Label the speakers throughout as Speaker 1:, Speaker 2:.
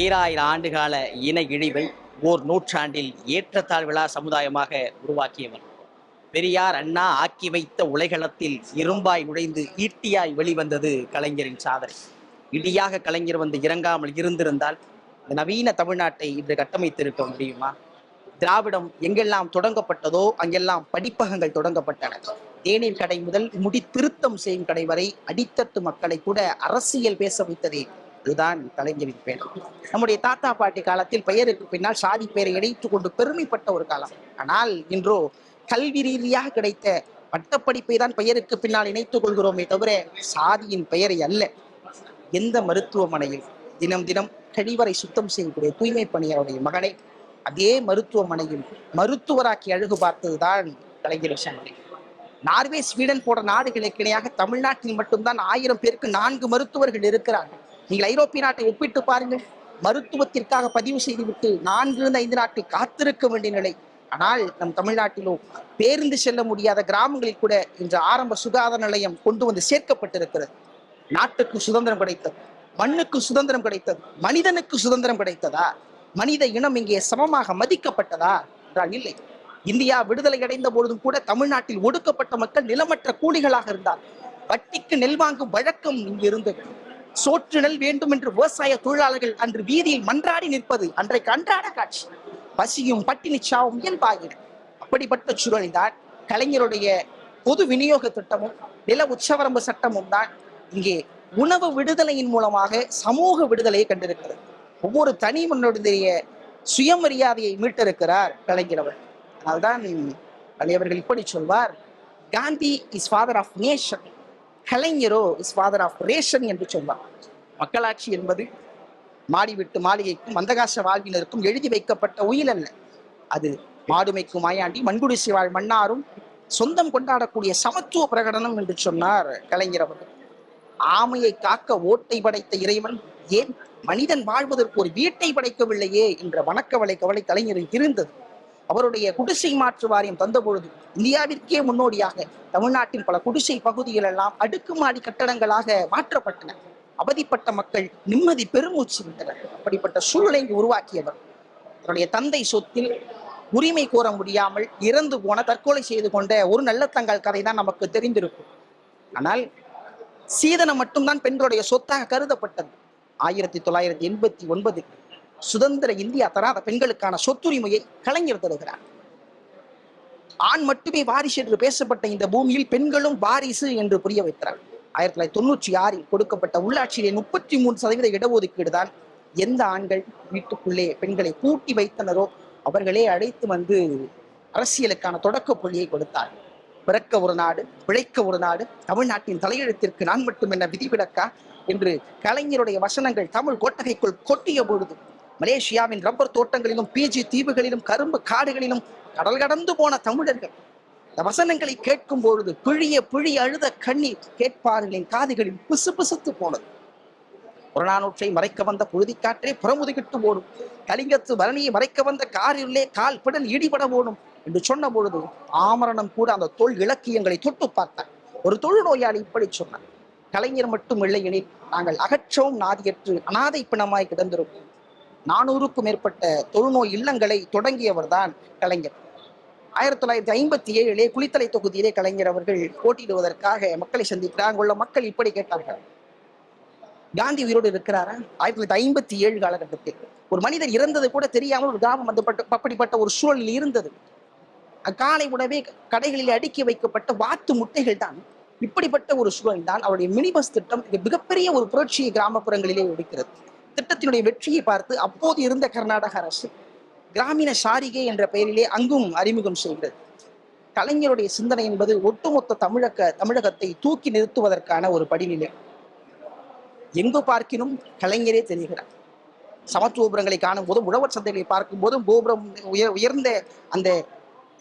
Speaker 1: ஈராயிரம் ஆண்டுகால இன இழிவை ஓர் நூற்றாண்டில் ஏற்றத்தாழ்விழா சமுதாயமாக உருவாக்கியவர் பெரியார் அண்ணா ஆக்கி வைத்த உலகளத்தில் இரும்பாய் நுழைந்து ஈட்டியாய் வெளிவந்தது கலைஞரின் சாதனை. இடியாக கலைஞர் வந்து இறங்காமல் இருந்திருந்தால் இந்த நவீன தமிழ்நாட்டை இன்று கட்டமைத்திருக்க முடியுமா? திராவிடம் எங்கெல்லாம் தொடங்கப்பட்டதோ அங்கெல்லாம் படிப்பகங்கள் தொடங்கப்பட்டன. தேநீர் கடை முதல் முடி திருத்தம் செய்யும் கடை வரை அடித்தட்டு மக்களை கூட அரசியல் பேச வைத்ததே நான் கலைஞரின் பெயர் நம்முடைய தாத்தா பாட்டி காலத்தில் பெயருக்கு பின்னால் சாதி பெயரை இணைத்துக் கொண்டு பெருமைப்பட்ட ஒரு காலம். ஆனால் இன்றோ கல்வி ரீதியாக கிடைத்த பட்டப்படிப்பை தான் பெயருக்கு பின்னால் இணைத்துக் கொள்கிறோமே தவிர சாதியின் பெயரை அல்ல. எந்த மருத்துவமனையில் தினம் தினம் கழிவறை சுத்தம் செய்யக்கூடிய தூய்மை பணியாளருடைய மகனை அதே மருத்துவமனையில் மருத்துவராக்கி அழகு பார்த்ததுதான் கலைஞர் சங்கரை நார்வே ஸ்வீடன் போன்ற நாடுகளுக்கு இணையாக தமிழ்நாட்டில் மட்டும்தான் ஆயிரம் பேருக்கு நான்கு மருத்துவர்கள் இருக்கிறார்கள். நீங்கள் ஐரோப்பிய நாட்டை ஒப்பிட்டு பாருங்கள். மருத்துவத்திற்காக பதிவு செய்துவிட்டு நான்கு ஐந்து நாட்கள் காத்திருக்க வேண்டிய நிலை. ஆனால் நம் தமிழ்நாட்டிலோ பேருந்து செல்ல முடியாத கிராமங்களில் கூட இன்று ஆரம்ப சுகாதார நிலையம் கொண்டு வந்து சேர்க்கப்பட்டிருக்கிறது. நாட்டுக்கு சுதந்திரம் கிடைத்தது மண்ணுக்கு சுதந்திரம் கிடைத்தது மனிதனுக்கு சுதந்திரம் கிடைத்ததா? மனித இனம் இங்கே சமமாக மதிக்கப்பட்டதா? என்றால் இல்லை. இந்தியா விடுதலை அடைந்த பொழுதும் கூட தமிழ்நாட்டில் ஒடுக்கப்பட்ட மக்கள் நிலமற்ற கூலிகளாக இருந்தார் வட்டிக்கு நெல் வாங்கும் வழக்கம் இங்கு இருந்தது சோற்று நெல் வேண்டும் என்று விவசாய தொழிலாளர்கள் அன்று வீதியில் மன்றாடி நிற்பது அன்றைக்கு அன்றாட காட்சி. பசியும் பட்டினி சாவும் இயல்பாகின. அப்படிப்பட்ட சூழலில்தான் கலைஞருடைய பொது விநியோக திட்டமும் நில உச்சவரம்பு சட்டமும் தான் இங்கே உணவு விடுதலையின் மூலமாக சமூக விடுதலையை கண்டிருக்கிறது. ஒவ்வொரு தனி மனிதனுடைய சுயமரியாதையை மீட்டிருக்கிறார் கலைஞர் அவர் அதனால்தான் அவர்கள் இப்படி சொல்வார் Gandhi is father of nation கலைஞரோ is father of ration என்று சொல்வார். மக்களாட்சி என்பது மாடி விட்டு மாளிகைக்கும் மந்தகாச வாழ்வினருக்கும் எழுதி வைக்கப்பட்ட உயில் அல்ல. அது மாடுமைக்கும் மாயாண்டி மண்குடிசை வாழ் மன்னாரும் சொந்தம் கொண்டாடக்கூடிய சமத்துவ பிரகடனம் என்று சொன்னார் கலைஞர் அவர்கள். ஆமையை காக்க ஓட்டை படைத்த இறைவன் ஏன் மனிதன் வாழ்வதற்கு ஒரு வீட்டை படைக்கவில்லையே என்ற வணக்கவளை கவலை கலைஞரில் இருந்தது. அவருடைய குடிசை மாற்று வாரியம் தந்த பொழுது இந்தியாவிற்கே முன்னோடியாக தமிழ்நாட்டின் பல குடிசை பகுதிகள் எல்லாம் அடுக்குமாடி கட்டடங்களாக மாற்றப்பட்டன. அவதிப்பட்ட மக்கள் நிம்மதி பெருமூச்சு விட்டனர். அப்படிப்பட்ட சூழலை இங்கு உருவாக்கியவர். தன்னுடைய தந்தை சொத்தில் உரிமை கோர முடியாமல் இறந்து போன தற்கொலை செய்து கொண்ட ஒரு நல்ல தங்கள் கதை தான் நமக்கு தெரிந்திருக்கும். ஆனால் சீதனம் மட்டும்தான் பெண்களுடைய சொத்தாக கருதப்பட்டது. ஆயிரத்தி தொள்ளாயிரத்தி எண்பத்தி ஒன்பது சுதந்திர இந்தியா தராத பெண்களுக்கான சொத்துரிமையை கலைஞர் தருகிறார். ஆண் மட்டுமே வாரிசு என்று பேசப்பட்ட இந்த பூமியில் பெண்களும் வாரிசு என்று புரிய வைத்தார் ஆயிரத்தி தொள்ளாயிரத்தி தொண்ணூற்றி ஆறில் கொடுக்கப்பட்ட உள்ளாட்சியிலே முப்பத்தி மூணு சதவீத இடஒதுக்கீடு தான் எந்த ஆண்கள் வீட்டுக்குள்ளே பெண்களை பூட்டி வைத்தனரோ அவர்களே அழைத்து வந்து அரசியலுக்கான தொடக்க புள்ளியை கொடுத்தார். பிறக்க ஒரு நாடு பிழைக்க ஒரு நாடு தமிழ்நாட்டின் தலையெழுத்திற்கு நான் மட்டும் என்ன விதிவிலக்கா? என்று கலைஞருடைய வசனங்கள் தமிழ் கோட்டகைக்குள் கொட்டிய பொழுது மலேசியாவின் ரப்பர் தோட்டங்களிலும் பிஜி தீவுகளிலும் கரும்பு காடுகளிலும் கடல் கடந்து போன தமிழர்கள். இந்த வசனங்களை கேட்கும் பொழுது பிழிய பிழி அழுத கண்ணீர் கேட்பார்களின் காதுகளில் பிசு பிசுத்து போனது. புறநானூற்றை மறைக்க வந்த புழுதிக்காற்றே புறமுதுகிட்டு ஓடும் கலிங்கத்து பரணியை மறைக்க வந்த காரிலே கால் பிடல் இடிபட ஓடும் என்று சொன்ன பொழுது ஆமரணம் கூட அந்த தொல் இலக்கியங்களை தொட்டு பார்த்தார். ஒரு தொழு நோயாளி இப்படி சொன்னார். கலைஞர் மட்டும் இல்லையெனில் நாங்கள் அகற்றவும் நாதியற்று அனாதை பிணமாய் கிடந்திருப்போம். நானூறுக்கும் மேற்பட்ட தொழுநோய் இல்லங்களை தொடங்கியவர் தான் கலைஞர். ஆயிரத்தி தொள்ளாயிரத்தி ஐம்பத்தி ஏழிலே குளித்தலை தொகுதியிலே கலைஞர் அவர்கள் போட்டியிடுவதற்காக மக்களை சந்திக்கிறார். அங்குள்ள மக்கள் இப்படி கேட்டார்கள். காந்தி உயிரோடு இருக்கிறாரா? ஆயிரத்தி தொள்ளாயிரத்தி ஐம்பத்தி ஏழு காலகட்டத்தில். ஒரு மனிதர் இறந்தது கூட தெரியாமல் ஒரு கிராமம் வந்து அப்படிப்பட்ட ஒரு சூழலில் இருந்தது. காலை உணவே கடைகளில் அடுக்கி வைக்கப்பட்ட வாத்து முட்டைகள் தான் இப்படிப்பட்ட ஒரு சூழல் தான் அவருடைய மினி பஸ் திட்டம் மிகப்பெரிய ஒரு புரட்சியை கிராமப்புறங்களிலே ஒடுக்கிறது. திட்டத்தினுடைய வெற்றியை பார்த்து அப்போது இருந்த கர்நாடக அரசு கிராமீண சாரிகை என்ற பெயரிலே அங்கும் அறிமுகம் செய்கிறது கலைஞருடைய சிந்தனை என்பது ஒட்டுமொத்த தமிழக தமிழகத்தை தூக்கி நிறுத்துவதற்கான ஒரு படிநிலை. எங்கு பார்க்கினும் கலைஞரே தெரிகிறார். சமத்துவபுரங்களை காணும் போதும் உழவர் சந்தைகளை பார்க்கும் போதும் கோபுரம் உயர் உயர்ந்த அந்த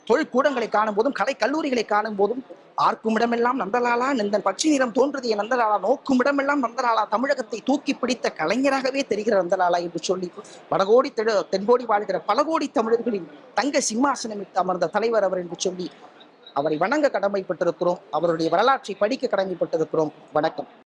Speaker 1: தொழிற்கூடங்களை காணும் போதும் கலை கல்லூரிகளை காணும் போதும் ஆர்க்கும் இடமெல்லாம் நந்தலாலா நந்தன் பச்சை நிறம் தோன்றிய நந்தலாலா நோக்கும் இடமெல்லாம் நந்தலாலா தமிழகத்தை தூக்கி பிடித்த கலைஞராகவே தெரிகிற நந்தலாலா என்று சொல்லி வடகோடி தென்கோடி வாழ்கிற பல கோடி தமிழர்களின் தங்க சிம்மாசனமிட்டு அமர்ந்த தலைவர் அவர் என்று சொல்லி அவரை வணங்க கடமைப்பட்டிருக்கிறோம். அவருடைய வரலாற்றை படிக்க கடமைப்பட்டிருக்கிறோம். வணக்கம்.